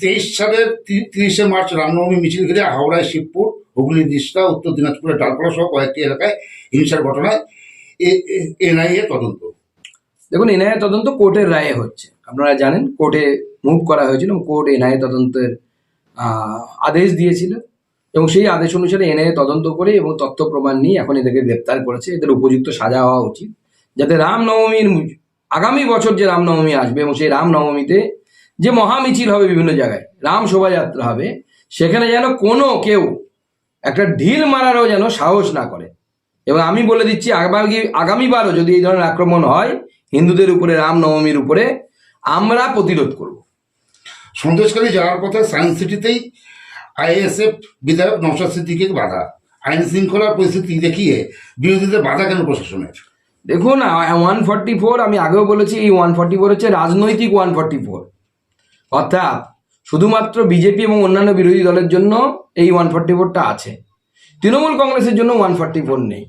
তেইশ সালের তিরিশে মার্চ রামনবমী মিছিল ঘিরে হাওড়ায় শিবপুর, হুগলি দিস্তা উত্তর দিনাজপুরের ডালপাড়া সহ কয়েকটি এলাকায় হিংসার ঘটনায় এনআইএ তদন্ত। দেখুন, এনআইএ তদন্ত কোর্টের রায়ে হচ্ছে। আপনারা জানেন, কোর্টে মুভ করা হয়েছিল কোর্ট এনআইএ তদন্তের আদেশ দিয়েছিল। এবং সেই আদেশ অনুসারে এনআইএ তদন্ত করে এবং তথ্য প্রমাণ নিয়ে এখন এদেরকে গ্রেপ্তার করেছে। এদের উপযুক্ত সাজা হওয়া উচিত। যাতে রামনবমীর আগামী বছর যে রামনবমী আসবে এবং সেই রামনবমীতে যে মহামিছিল হবে বিভিন্ন জায়গায় রাম শোভাযাত্রা হবে সেখানে যেন কোনো কেউ একটা ঢিল মারারও যেন সাহস না করে। এবং আমি বলে দিচ্ছি আগামী আগামীবারও যদি এই ধরনের আক্রমণ হয় হিন্দুদের উপরে রামনবমীর উপরে আমরা প্রতিরোধ করব। সন্দেশকারী যাওয়ার পথে সায়েন্স সিটিতেই আইএসএফ বিধায়ক নওশাদ সিদ্দিকে বাধা। আইন শৃঙ্খলার পরিস্থিতি দেখিয়ে বিরোধীদের বাধা কেন প্রশাসনের? দেখুন ওয়ান ফর্টি ফোর আমি আগেও বলেছি এই ওয়ান ফর্টি ফোর হচ্ছে রাজনৈতিক ওয়ান ফর্টি ফোর অর্থাৎ শুধুমাত্র বিজেপি এবং অন্যান্য বিরোধী দলের জন্য এই ওয়ান ফর্টি ফোরটা আছে। তৃণমূল কংগ্রেসের জন্য ওয়ান ফর্টি ফোর নেই।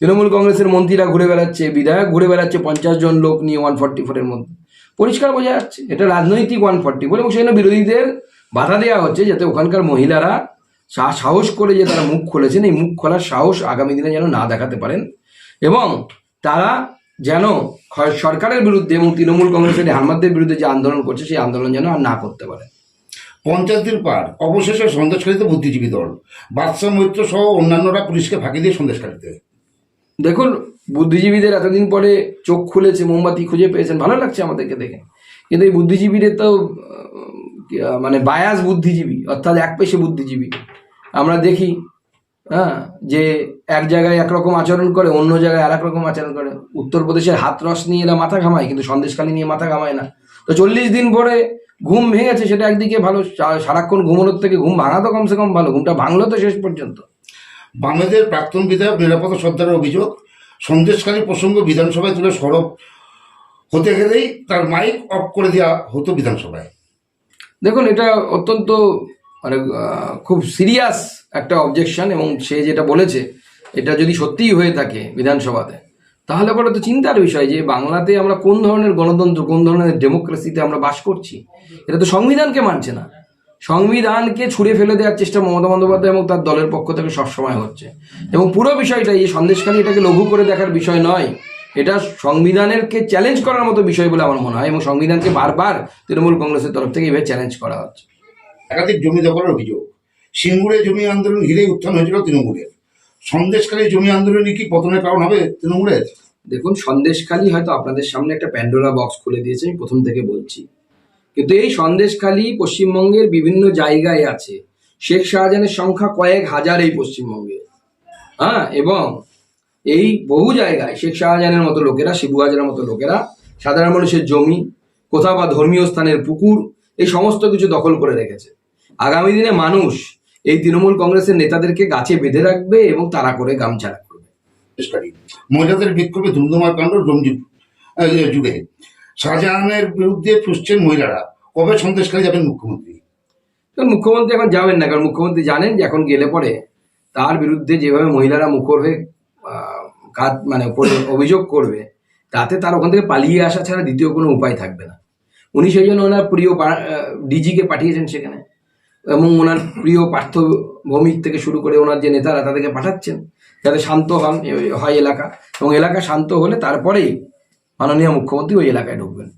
তৃণমূল কংগ্রেসের মন্ত্রীরা ঘুরে বেড়াচ্ছে, বিধায়ক ঘুরে বেড়াচ্ছে, পঞ্চাশ জন লোক নিয়ে ওয়ান ফর্টি ফোরের মধ্যে। পরিষ্কার বোঝা যাচ্ছে, এটা রাজনৈতিক ওয়ান ফর্টি ফোর এবং সেখানে বিরোধীদের বাধা দেওয়া হচ্ছে যাতে ওখানকার মহিলারা সাহস করে যে তারা মুখ খুলেছেন। এই মুখ খোলার সাহস আগামী দিনে যেন না দেখাতে পারেন। এবং তারা যেন সরকারের বিরুদ্ধে এবং তৃণমূল কংগ্রেসের হারমাদদের বিরুদ্ধে যে আন্দোলন করছে সেই আন্দোলন যেন আর না করতে পারে। পঞ্চাশ দিন পার অবশেষে সন্দেশকারীতে বুদ্ধিজীবী দল বাদশাহ মৈত্র সহ অন্যান্যরা পুলিশকে ফাঁকি দিয়ে সন্দেশকারীতে দেখুন বুদ্ধিজীবীদের এতদিন পরে চোখ খুলেছে মোমবাতি খুঁজে পেয়েছেন ভালো লাগছে আমাদেরকে দেখে। কিন্তু এই বুদ্ধিজীবীদের তো মানে বায়াস বুদ্ধিজীবী অর্থাৎ এক পেশে বুদ্ধিজীবী। আমরা দেখি হ্যাঁ যে এক জায়গায় একরকম আচরণ করে অন্য জায়গায় আর রকম আচরণ করে। উত্তরপ্রদেশের হাতরস নিয়ে এরা মাথা ঘামায় কিন্তু সন্দেশখালি নিয়ে মাথা ঘামায় না। তো চল্লিশ দিন পরে ঘুম ভেঙেছে সেটা একদিকে ভালো সারাক্ষণ ঘুমোনোর থেকে ঘুম ভাঙা তো কমসে কম ভালো ঘুমটা ভাঙলো তো শেষ পর্যন্ত। বামেদের প্রাক্তন বিধায়ক নিরাপত্তা সর্দারের অভিযোগ সন্দেশকারী প্রসঙ্গ বিধানসভায় তুলে সরব হতে গেলেই তার মাইক অফ করে দেওয়া হতো বিধানসভায়। দেখুন এটা অত্যন্ত মানে খুব সিরিয়াস একটা অবজেকশন এবং সে যেটা বলেছে, এটা যদি সত্যিই হয়ে থাকে বিধানসভাতে, তাহলে পরে তো চিন্তার বিষয় যে বাংলাতে আমরা কোন ধরনের গণতন্ত্র, কোন ধরনের ডেমোক্রেসিতে আমরা বাস করছি, এটা তো সংবিধানকে মানছে না। সংবিধানকে ছুঁড়ে ফেলে দেওয়ার চেষ্টা মমতা বন্দ্যোপাধ্যায় এবং তার দলের পক্ষ থেকে সবসময় হচ্ছে। এবং পুরো বিষয়টা, এই সন্দেশখালী এটাকে লঘু করে দেখার বিষয় নয়, এটা সংবিধানেরকে চ্যালেঞ্জ করার মতো বিষয় বলে আমার মনে হয় এবং সংবিধানকে বারবার তৃণমূল কংগ্রেসের তরফ থেকে এভাবে চ্যালেঞ্জ করা হচ্ছে। একাধিক জমি দখলের অভিযোগ। সিঙ্গুরে জমি আন্দোলন ঘিরেই উত্থান হয়েছিল তৃণমূলের। সন্দেশকারী জমি আন্দোলনই কি পতনের কারণ হবে তৃণমূলের? দেখুন, সন্দেশখালী হয়তো আপনাদের সামনে একটা প্যান্ডোরা বক্স খুলে দিয়েছে, আমি প্রথম থেকে বলছি। কিন্তু এই সন্দেশখালী পশ্চিমবঙ্গের বিভিন্ন জায়গায় আছে। শেখ শাহজাহানের সংখ্যা কয়েক হাজার এই পশ্চিমবঙ্গে। হ্যাঁ এবং এই বহু জায়গায় শেখ শাহজাহানের মতো লোকেরা, শিবু হাজারের মতো লোকেরা, সাধারণ মানুষের জমি, কোথাও বা ধর্মীয় স্থানের পুকুর এই সমস্ত কিছু দখল করে রেখেছে। আগামী দিনে মানুষ এই তৃণমূল কংগ্রেসের নেতাদেরকে গাছে বেঁধে রাখবে এবং তারা করে গামছা রাখবে সন্দেশকারী মহিলাদের বিক্ষোভে ধুমধুমার কাণ্ড জমজি যুগে। শাহজাহানের বিরুদ্ধে ফুসছেন মহিলারা। কবে সন্দেশকারী যাবেন মুখ্যমন্ত্রী? তো মুখ্যমন্ত্রী এখন যাবেন না কারণ মুখ্যমন্ত্রী জানেন যে এখন গেলে পরে তার বিরুদ্ধে যেভাবে মহিলারা মুখর হয়ে কাজ মানে অভিযোগ করবে তাতে তার ওখান থেকে পালিয়ে আসা ছাড়া দ্বিতীয় কোনো উপায় থাকবে না। উনি সেই জন্য ওনার প্রিয় ডিজিকে পাঠিয়েছেন সেখানে। এবং ওনার প্রিয় পার্থ ভৌমিক থেকে শুরু করে ওনার যে নেতারা তাদেরকে পাঠাচ্ছেন, যাতে শান্ত হন হয় এলাকা। এবং এলাকা শান্ত হলে তারপরেই মাননীয় মুখ্যমন্ত্রী ওই এলাকায় ঢুকবেন।